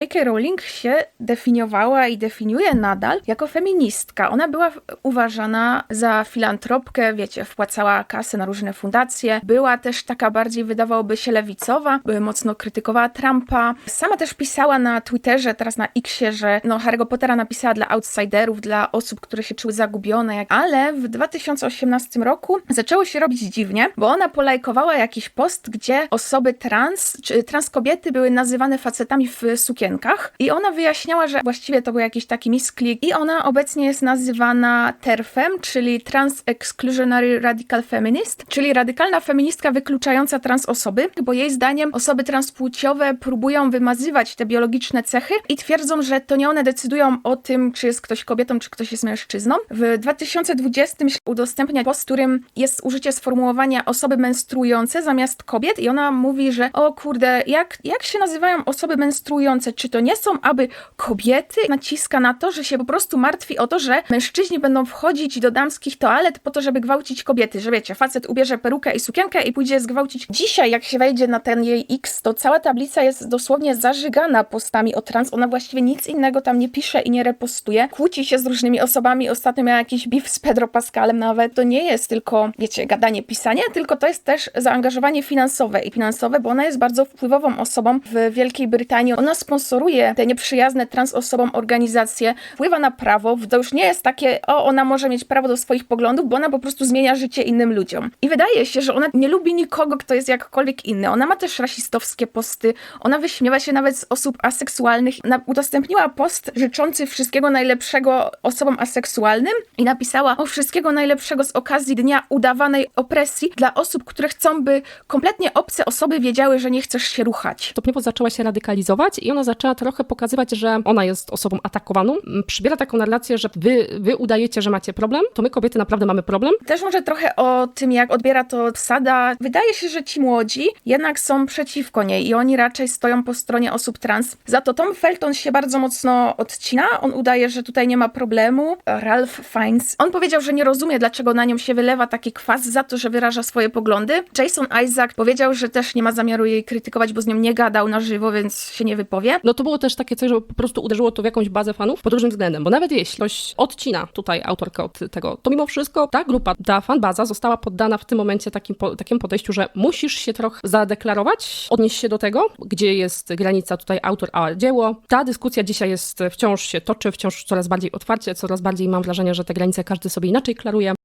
J.K. Rowling się definiowała i definiuje nadal jako feministka. Ona była uważana za filantropkę, wiecie, wpłacała kasę na różne fundacje. Była też taka bardziej, wydawałoby się, lewicowa, mocno krytykowała Trumpa. Sama też pisała na Twitterze, teraz na Xie, że no, Harry'ego Pottera napisała dla outsiderów, dla osób, które się czuły zagubione. Ale w 2018 roku zaczęło się robić dziwnie, bo ona polajkowała jakiś post, gdzie osoby trans, czy trans kobiety były nazywane facetami w sukienkach i ona wyjaśniała, że właściwie to był jakiś taki misklik i ona obecnie jest nazywana TERFem, czyli Trans Exclusionary Radical Feminist, czyli radykalna feministka wykluczająca trans osoby, bo jej zdaniem osoby transpłciowe próbują wymazywać te biologiczne cechy i twierdzą, że to nie one decydują o tym, czy jest ktoś kobietą, czy ktoś jest mężczyzną. W 2020 udostępnia post, w którym jest użycie sformułowania osoby menstruujące zamiast kobiet i ona mówi, że o kurde, jak, jak się nazywają osoby menstruujące? Czy to nie są aby kobiety? Naciska na to, że się po prostu martwi o to, że mężczyźni będą wchodzić do damskich toalet po to, żeby gwałcić kobiety, że wiecie, facet ubierze perukę i sukienkę i pójdzie zgwałcić. Dzisiaj, jak się wejdzie na ten jej X, to cała tablica jest dosłownie zażygana postami o trans. Ona właściwie nic innego tam nie pisze i nie repostuje. Kłóci się z różnymi osobami. Ostatnio miała jakiś beef z Pedro Pascalem nawet. To nie jest tylko, wiecie, gadanie, pisanie, tylko to jest też zaangażowanie finansowe i finansowe, bo ona jest bardzo wpływową osobą w Wielkiej Brytanii. Ona sponsoruje te nieprzyjazne trans osobom organizacje, wpływa na prawo. To już nie jest takie, o, ona może mieć prawo do swoich poglądów, bo ona po prostu zmienia życie innym ludziom. I wydaje się, że ona nie lubi nikogo, kto jest jakkolwiek inny. Ona ma też rasistowskie posty, ona wyśmiewa się nawet z osób aseksualnych. Udostępniła post życzący wszystkiego najlepszego osobom aseksualnym i napisała o wszystkiego najlepszego z okazji dnia udawanej opresji dla osób, które chcą, by kompletnie obce osoby wiedziały, że nie chcesz się ruchać. stopniowo zaczęła się radykalizować i ona zaczęła trochę pokazywać, że ona jest osobą atakowaną. Przybiera taką narrację, że wy, wy udajecie, że macie problem, to my kobiety naprawdę mamy problem. Też może trochę o tym, jak odbiera to Sada. Wydaje się, że ci młodzi jednak są przeciwko niej i oni raczej stoją po stronie osób trans. Za to Tom Felton się bardzo mocno odcina. On udaje, że tutaj nie ma problemu. Ralph Fiennes. On powiedział, że nie rozumie, dlaczego na nią się wylewa taki kwas za to, że wyraża swoje poglądy. Jason Isaac powiedział, że też nie ma zamiaru jej krytykować, bo z nią nie gadał na żywo, więc się nie wypowie. No to było też takie coś, że po prostu uderzyło to w jakąś bazę fanów pod różnym względem, bo nawet jeśli ktoś odcina tutaj autorkę od tego, to mimo wszystko ta grupa, ta fanbaza została poddana w tym momencie takim, po, takiemu podejściu, że musisz się trochę zadeklarować, odnieść się do tego, gdzie jest granica tutaj autor a dzieło. Ta dyskusja dzisiaj jest, wciąż się toczy, wciąż coraz bardziej otwarcie, coraz bardziej mam wrażenie, że te granice każdy sobie inaczej klaruje.